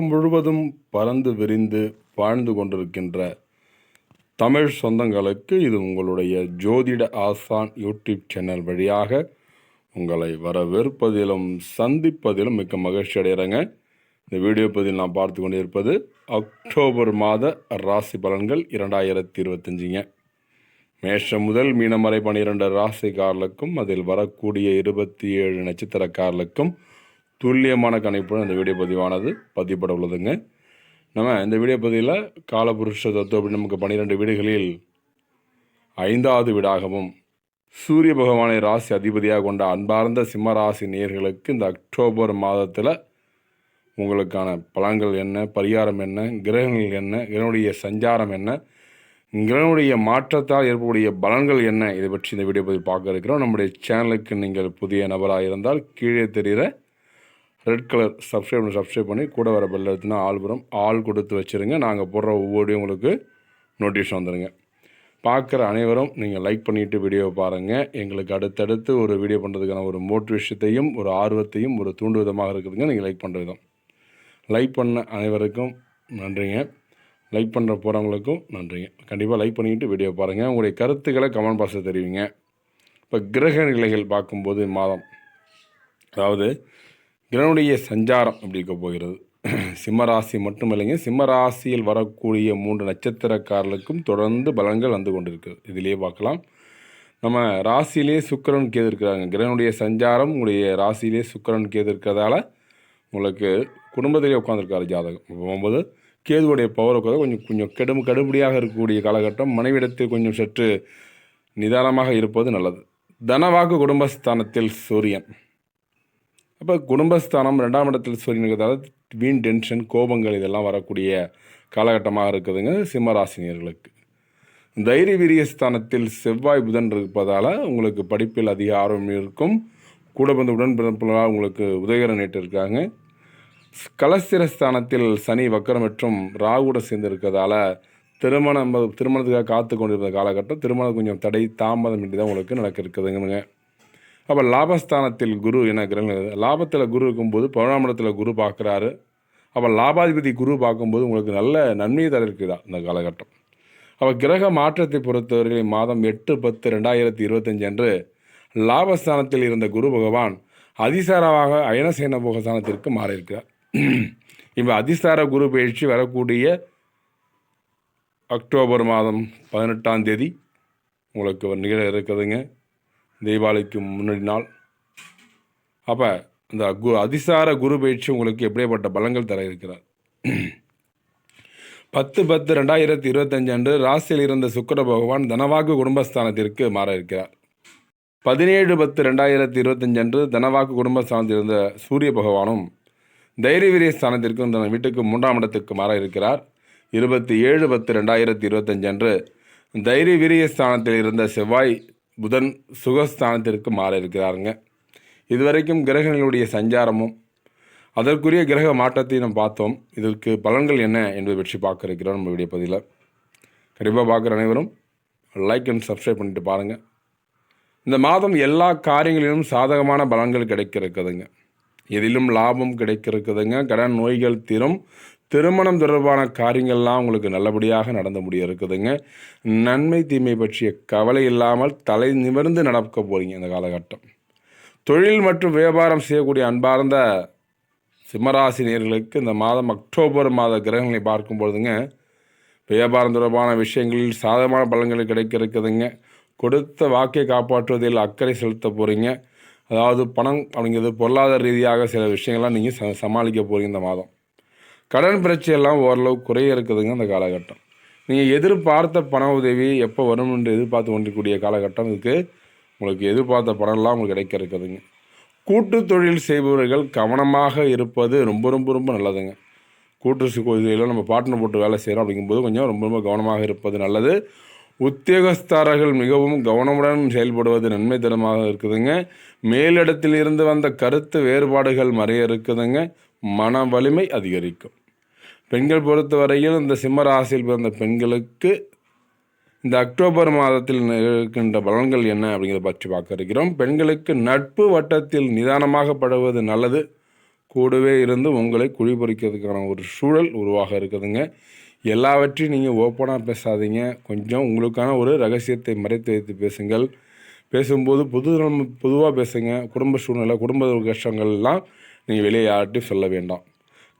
உலகம் முழுவதும் பறந்து விரிந்து வாழ்ந்து கொண்டிருக்கின்ற தமிழ் சொந்தங்களுக்கு இது உங்களுடைய ஜோதிட ஆசான் யூடியூப் சேனல் வழியாக உங்களை வரவேற்பதிலும் சந்திப்பதிலும் மிக்க மகிழ்ச்சி அடைகிறேங்க. இந்த வீடியோ பதில் நான் பார்த்து கொண்டிருப்பது அக்டோபர் மாத ராசி பலன்கள் இரண்டாயிரத்தி இருபத்தஞ்சிங்க மேஷம் முதல் மீனம் வரை பன்னிரெண்டு ராசிக்காரர்களுக்கும் அதில் வரக்கூடிய இருபத்தி ஏழு நட்சத்திரக்காரர்களுக்கும் துல்லியமான கணிப்புடன் இந்த வீடியோ பதிவானது பதியப்பட உள்ளதுங்க. நம்ம இந்த வீடியோ பதிவில் காலபுருஷ தத்துவம் அப்படின்னு நமக்கு பன்னிரெண்டு வீடுகளில் ஐந்தாவது வீடாகவும் சூரிய பகவானை ராசி அதிபதியாக கொண்ட அன்பார்ந்த சிம்ம ராசி நேர்களுக்கு இந்த அக்டோபர் மாதத்தில் உங்களுக்கான பலன்கள் என்ன பரிகாரம் என்ன கிரகங்கள் என்ன கிரகனுடைய சஞ்சாரம் என்ன கிரகனுடைய மாற்றத்தால் ஏற்படக்கூடிய பலன்கள் என்ன இதை பற்றி இந்த வீடியோ பற்றி பார்க்க இருக்கிறோம். நம்முடைய சேனலுக்கு நீங்கள் புதிய நபராக இருந்தால் கீழே தெரிகிற ரெட் கலர் சப்ஸ்கிரைப் பண்ணி சப்ஸ்கிரைப் பண்ணி. கூட வர பெல் எடுத்துனா ஆள் ஆள் கொடுத்து வச்சுருங்க. நாங்கள் போடுற ஒவ்வொரு உங்களுக்கு நோட்டீஸ் வந்துடுங்க பார்க்குற அனைவரும் நீங்கள் லைக் பண்ணிவிட்டு வீடியோவை பாருங்கள் எங்களுக்கு அடுத்தடுத்து ஒரு வீடியோ பண்ணுறதுக்கான ஒரு மோட்டிவேஷத்தையும் ஒரு ஆர்வத்தையும் ஒரு தூண்டு விதமாக இருக்குதுங்க. நீங்கள் லைக் பண்ணுற விதம். லைக் பண்ண அனைவருக்கும் நன்றிங்க. லைக் பண்ணுற போகிறவங்களுக்கும் நன்றிங்க. கண்டிப்பாக லைக் பண்ணிக்கிட்டு வீடியோ பாருங்கள் உங்களுடைய கருத்துக்களை கமெண்ட் பாக்ஸில் தெரிவிங்க. இப்போ கிரக நிலைகள் பார்க்கும்போது மாதம். அதாவது கிரகனுடைய சஞ்சாரம் எப்படி இருக்க போகிறது. சிம்மராசி மட்டும் இல்லைங்க சிம்மராசியில் வரக்கூடிய மூன்று நட்சத்திரக்காரர்களுக்கும் தொடர்ந்து பலன்கள் வந்து கொண்டிருக்கு. இதிலேயே பார்க்கலாம். நம்ம ராசியிலே சுக்கரன் கேது இருக்கிறாங்க. கிரகனுடைய சஞ்சாரம் உங்களுடைய ராசியிலே சுக்கரன் கேது இருக்கிறதால உங்களுக்கு குடும்பத்திலே உட்காந்துருக்காரு ஜாதகம். போகும்போது கேதுவுடைய பவர் உட்காந்து கொஞ்சம் கொஞ்சம் கெடும் கடுபடியாக இருக்கக்கூடிய காலகட்டம். மனைவிடத்தில் கொஞ்சம் சற்று நிதானமாக இருப்பது நல்லது. தனவாக்கு குடும்பஸ்தானத்தில் சூரியன். அப்போ குடும்பஸ்தானம் ரெண்டாம் இடத்தில் சூரியன் இருக்கிறதால வீண் டென்ஷன் கோபங்கள் இதெல்லாம் வரக்கூடிய காலகட்டமாக இருக்குதுங்க சிம்மராசினியர்களுக்கு. தைரிய வீரிய ஸ்தானத்தில் செவ்வாய் புதன் இருப்பதால் உங்களுக்கு படிப்பில் அதிக ஆர்வம் இருக்கும். கூட வந்து உடன்பிறப்புகளால் உங்களுக்கு உதயகரன் நேற்று இருக்காங்க. கலஸ்திர ஸ்தானத்தில் சனி வக்கரம் மற்றும் ராகுட சேர்ந்து இருக்கிறதால திருமணம் திருமணத்துக்காக காத்து கொண்டிருந்த காலகட்டம் திருமணம் கொஞ்சம் தடை தாமதம் இன்றி தான் உங்களுக்கு நடக்க இருக்குதுங்க அப்போ லாபஸ்தானத்தில் குரு என கிரகங்கள் லாபத்தில் குரு இருக்கும்போது பதினொன்றாம் இடத்துல குரு பார்க்குறாரு. அப்போ லாபாதிபதி குரு பார்க்கும்போது உங்களுக்கு நல்ல நன்மை தர இருக்குதா இந்த காலகட்டம்? அப்போ கிரக மாற்றத்தை பொறுத்தவரை மாதம் எட்டு பத்து ரெண்டாயிரத்தி இருபத்தஞ்சு அன்று லாபஸ்தானத்தில் இருந்த குரு பகவான் அதிசாரமாக அயனசேன போகஸ்தானத்திற்கு மாறியிருக்கிறார். இப்போ அதிசார குரு பயிற்சி வரக்கூடிய அக்டோபர் மாதம் பதினெட்டாம் தேதி உங்களுக்கு ஒரு நிகழ இருக்குதுங்க. தீபாவளிக்கு முன்னாடி நாள். அப்போ இந்த கு அதிசார குரு பயிற்சி உங்களுக்கு எப்படியேப்பட்ட பலங்கள் தர இருக்கிறார்? பத்து பத்து ரெண்டாயிரத்தி இருபத்தஞ்சு அன்று ராசியில் இருந்த சுக்கர பகவான் தனவாக்கு குடும்பஸ்தானத்திற்கு மாற இருக்கிறார். பதினேழு பத்து ரெண்டாயிரத்தி இருபத்தஞ்சு அன்று தனவாக்கு குடும்பஸ்தானத்தில் இருந்த சூரிய பகவானும் தைரியவீரிய ஸ்தானத்திற்கும் தன் வீட்டுக்கு மூன்றாம் இடத்துக்கு மாற இருக்கிறார். இருபத்தி ஏழு பத்து ரெண்டாயிரத்தி இருபத்தஞ்சு அன்று தைரியவீரிய ஸ்தானத்தில் இருந்த செவ்வாய் புதன் சுகஸ்தானத்திற்கு மாற இருக்கிறாருங்க இதுவரைக்கும் கிரகங்களுடைய சஞ்சாரமும் அதற்குரிய கிரக மாற்றத்தை நம்ம பார்த்தோம். இதற்கு பலன்கள் என்ன என்பதை பற்றி பார்க்க இருக்கிறோம் நம்ம பதிவில். கண்டிப்பாக பார்க்குற அனைவரும் லைக் அண்ட் சப்ஸ்கிரைப் பண்ணிட்டு பாருங்கள் இந்த மாதம் எல்லா காரியங்களிலும் சாதகமான பலன்கள் கிடைக்க இருக்குதுங்க எதிலும் லாபம் கிடைக்க இருக்குதுங்க கடன் நோய்கள் தீரும். திருமணம் தொடர்பான காரியங்கள்லாம் உங்களுக்கு நல்லபடியாக நடந்து முடிய இருக்குதுங்க. நன்மை தீமை பற்றிய கவலை இல்லாமல் தலை நிமிர்ந்து நடக்க போகிறீங்க இந்த காலகட்டம். தொழில் மற்றும் வியாபாரம் செய்யக்கூடிய அன்பார்ந்த சிம்மராசி நேர்களுக்கு இந்த மாதம் அக்டோபர் மாத கிரகங்களை பார்க்கும் பொழுதுங்க வியாபாரம் தொடர்பான விஷயங்களில் சாதகமான பலன்கள் கிடைக்க இருக்குதுங்க. கொடுத்த வாக்கை காப்பாற்றுவதில் அக்கறை செலுத்த போகிறீங்க அதாவது பணம் அப்படிங்கிறது பொருளாதார ரீதியாக சில விஷயங்கள்லாம் நீங்கள் ச சமாளிக்க போகிறீங்க இந்த மாதம். கடன் பிரச்சனையெல்லாம் ஓரளவு குறைய இருக்குதுங்க அந்த காலகட்டம். நீங்கள் எதிர்பார்த்த பண உதவி எப்போ வரும் என்று எதிர்பார்த்து கொண்டிருக்கூடிய காலகட்டம் இதுக்கு. உங்களுக்கு எதிர்பார்த்த பணம்லாம் உங்களுக்கு கிடைக்க இருக்குதுங்க கூட்டு தொழில் செய்பவர்கள் கவனமாக இருப்பது ரொம்ப ரொம்ப ரொம்ப நல்லதுங்க. கூட்டு தொழிலில் நம்ம பார்ட்னர் போட்டு வேலை செய்கிறோம் அப்படிங்கும்போது கொஞ்சம் ரொம்ப ரொம்ப கவனமாக இருப்பது நல்லது. உத்தியோகஸ்தாரர்கள் மிகவும் கவனமுடன் செயல்படுவது நன்மை தரமாக இருக்குதுங்க. மேலிடத்தில் இருந்து வந்த கருத்து வேறுபாடுகள் மறைய இருக்குதுங்க. மன வலிமை அதிகரிக்கும். பெண்கள் பொறுத்தவரையில் இந்த சிம்ம ராசியில் பிறந்த பெண்களுக்கு இந்த அக்டோபர் மாதத்தில் இருக்கின்ற பலன்கள் என்ன அப்படிங்கிறத பற்றி பார்க்க இருக்கிறோம். பெண்களுக்கு நட்பு வட்டத்தில் நிதானமாக படுவது நல்லது. கூடவே இருந்து உங்களை குழிபறிக்கிறதுக்கான ஒரு சூழல் உருவாக இருக்குதுங்க. எல்லாவற்றையும் நீங்கள் ஓப்பனாக பேசாதீங்க. கொஞ்சம் உங்களுக்கான ஒரு ரகசியத்தை மறைத்து வைத்து பேசுங்கள். பேசும்போது புது பொதுவாக பேசுங்க. குடும்ப சூழ்நிலை குடும்ப கஷ்டங்கள்லாம் நீங்கள் வெளியே யார்ட்டையும் சொல்ல வேண்டாம்.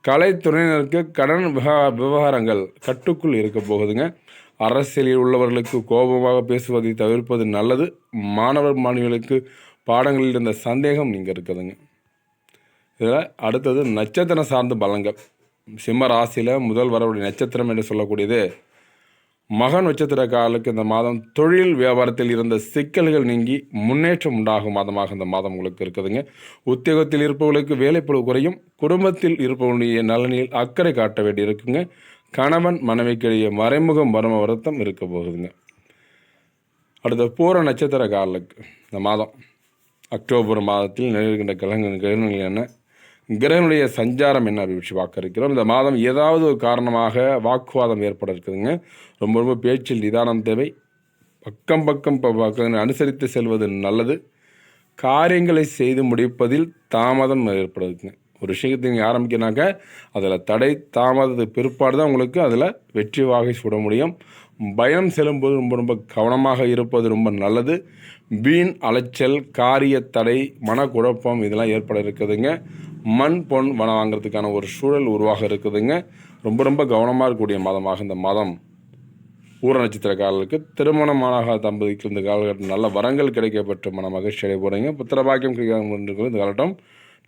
கலைத்துறையினருக்கு கடன் விவகா- விவகாரங்கள் கட்டுக்குள் இருக்க போகுதுங்க. அரசியலில் உள்ளவர்களுக்கு கோபமாக பேசுவதை தவிர்ப்பது நல்லது. மாணவர் மாணவிகளுக்கு பாடங்களில் இருந்த சந்தேகம் நீங்கள் இருக்குதுங்க. இதில் அடுத்தது நட்சத்திரம் சார்ந்த பலங்கள் சிம்ம ராசியில் முதல் வரவுடைய நட்சத்திரம் என்று சொல்லக்கூடியது மகன் நட்சத்திரக்காரர்களுக்கு இந்த மாதம் தொழில் வியாபாரத்தில் இருந்த சிக்கல்கள் நீங்கி முன்னேற்றம் உண்டாகும் மாதமாக இந்த மாதம் உங்களுக்கு இருக்குதுங்க. உத்தியோகத்தில் இருப்பவர்களுக்கு வேலைப்பழு குறையும். குடும்பத்தில் இருப்பவனுடைய நலனில் அக்கறை காட்ட வேண்டி இருக்குங்க கணவன் மனைவிக்கிடையே மறைமுகம் மர்ம வருத்தம் இருக்க போகுதுங்க. அடுத்த பூர நட்சத்திரக்காரர்களுக்கு இந்த மாதம் அக்டோபர் மாதத்தில் நிகழ்கின்ற கிழங்கு கிரகங்கள் என்ன? கிரகனுடைய சஞ்சாரம் என்ன அப்படி பார்க்க இருக்கிறோம். இந்த மாதம் ஏதாவது ஒரு காரணமாக வாக்குவாதம் ஏற்பட இருக்குதுங்க ரொம்ப ரொம்ப பேச்சில் நிதானம் தேவை. பக்கம் பக்கம் பக்கம் அனுசரித்து செல்வது நல்லது. காரியங்களை செய்து முடிப்பதில் தாமதம் ஏற்படுதுங்க. ஒரு விஷயத்தை நீங்கள் ஆரம்பிக்கினாக்க அதில் தடை தாமதத்து பிற்பாடு தான் உங்களுக்கு அதில் வெற்றி வாகை சுட முடியும். பயம் செல்லும்போது ரொம்ப ரொம்ப கவனமாக இருப்பது ரொம்ப நல்லது. வீண் அலைச்சல் காரிய தடை மனக்குழப்பம் இதெல்லாம் ஏற்பட இருக்குதுங்க மண் பொன் வனம் வாங்குறதுக்கான ஒரு சூழல் உருவாக இருக்குதுங்க. ரொம்ப ரொம்ப கவனமாக இருக்கக்கூடிய மாதமாக இந்த மாதம் ஊர நட்சத்திரக்காரர்களுக்கு திருமணமான தம்பதிக்கு இந்த காலகட்டம் நல்ல வரங்கள் கிடைக்கப்பட்டு மன மகிழ்ச்சி அடைய போகிறீங்க புத்திரபாக்கியம் கிடைக்கிறது இந்த காலகட்டம்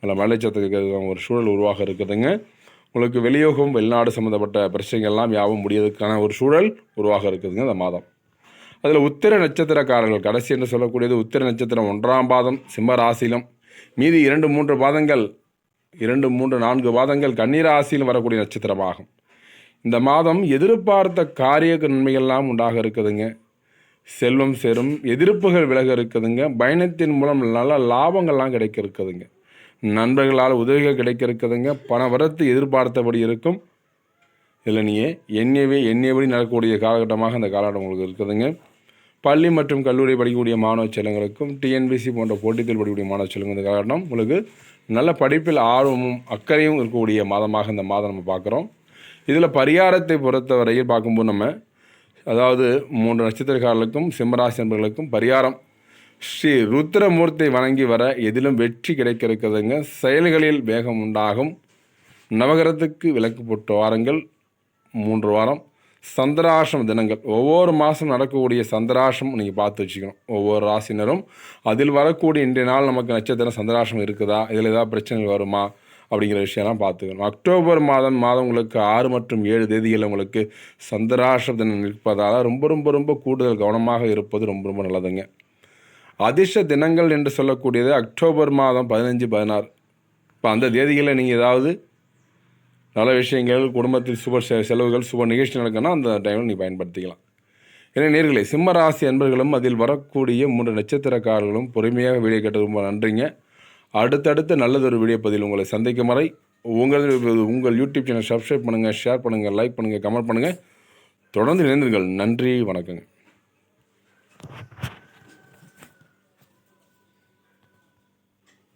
நல்ல மலைச்சத்துக்கு ஒரு சூழல் உருவாக இருக்குதுங்க. உங்களுக்கு வெளியோகம் வெளிநாடு சம்மந்தப்பட்ட பிரச்சனைகள்லாம் யாவும் முடியறதுக்கான ஒரு சூழல் உருவாக இருக்குதுங்க இந்த மாதம். அதில் உத்திர நட்சத்திரக்காரர்கள் கடைசி என்று சொல்லக்கூடியது உத்திர நட்சத்திரம் ஒன்றாம் பாதம் சிம்ம ராசியிலும் மீதி இரண்டு மூன்று பாதங்கள் இரண்டு மூன்று நான்கு மாதங்கள் கன்னிராசியில் வரக்கூடிய நட்சத்திரமாகும். இந்த மாதம் எதிர்பார்த்த காரிய நன்மைகள்லாம் உண்டாக இருக்குதுங்க. செல்வம் சேரும் எதிர்ப்புகள் விலக இருக்குதுங்க. பயணத்தின் மூலம் நல்ல லாபங்கள்லாம் கிடைக்க இருக்குதுங்க. நண்பர்களால் உதவிகள் கிடைக்க இருக்குதுங்க. பண வரத்து எதிர்பார்த்தபடி இருக்கும். இதில் நீங்கள் எண்ணியவே எண்ணியபடி நடக்கக்கூடிய காலகட்டமாக அந்த காலகட்டம் உங்களுக்கு இருக்குதுங்க. பள்ளி மற்றும் கல்லூரி படிக்கக்கூடிய மாணவ செல்வங்களுக்கும் டிஎன்பிசி போன்ற போட்டிகள் படிக்கக்கூடிய மாணவ செல்வங்கள் இந்த காலகட்டம் உங்களுக்கு நல்ல படிப்பில் ஆர்வமும் அக்கறையும் இருக்கக்கூடிய மாதமாக இந்த மாதம் நம்ம பார்க்குறோம். இதில் பரிகாரத்தை பொறுத்தவரையில் பார்க்கும்போது நம்ம அதாவது மூன்று நட்சத்திரக்காரர்களுக்கும் சிம்மராசி நண்பர்களுக்கும் பரிகாரம். ஸ்ரீ ருத்ரமூர்த்தி வணங்கி வர எதிலும் வெற்றி கிடைக்க இருக்கிறதுங்க செயல்களில் வேகம் உண்டாகும். நவகரத்துக்கு விளக்கு போட்டு வாரங்கள். மூன்று வாரம். சந்திராசிரம தினங்கள். ஒவ்வொரு மாதம் நடக்கக்கூடிய சந்திராசிரமம் நீங்கள் பார்த்து வச்சுக்கணும். ஒவ்வொரு ராசினரும் அதில் வரக்கூடிய இன்றைய நாள் நமக்கு நட்சத்திரம் சந்திராசிரமம் இருக்குதா? இதில் ஏதாவது பிரச்சனைகள் வருமா? அப்படிங்கிற விஷயம்லாம் பார்த்துக்கணும். அக்டோபர் மாதம் மாதம் உங்களுக்கு ஆறு மற்றும் ஏழு தேதிகளில் உங்களுக்கு சந்திராசிரம தினம் இருப்பதால் ரொம்ப ரொம்ப ரொம்ப கூடுதல் கவனமாக இருப்பது ரொம்ப ரொம்ப நல்லதுங்க. அதிர்ஷ்ட தினங்கள் என்று சொல்லக்கூடியது அக்டோபர் மாதம் பதினஞ்சு பதினாறு. இப்போ அந்த தேதிகளில் நீங்கள் ஏதாவது நல்ல விஷயங்கள் குடும்பத்தில் சுப செலவுகள் சுப நிகழ்ச்சி நடக்குன்னா அந்த டைமில் நீங்கள் பயன்படுத்திக்கலாம். எனவே நேர்களை சிம்ம ராசி அன்பர்களும் அதில் வரக்கூடிய மூன்று நட்சத்திரக்காரர்களும் பொறுமையாக வீடியோ கேட்டது ரொம்ப நன்றிங்க. அடுத்தடுத்து நல்லதொரு வீடியோ பதில் உங்களை சந்திக்கும் வரை உங்கள் உங்கள் யூடியூப் சேனல் சப்ஸ்கிரைப் பண்ணுங்கள் ஷேர் பண்ணுங்கள் லைக் பண்ணுங்கள் கமெண்ட் பண்ணுங்கள் தொடர்ந்து இணைந்தீர்கள் நன்றி வணக்கங்க.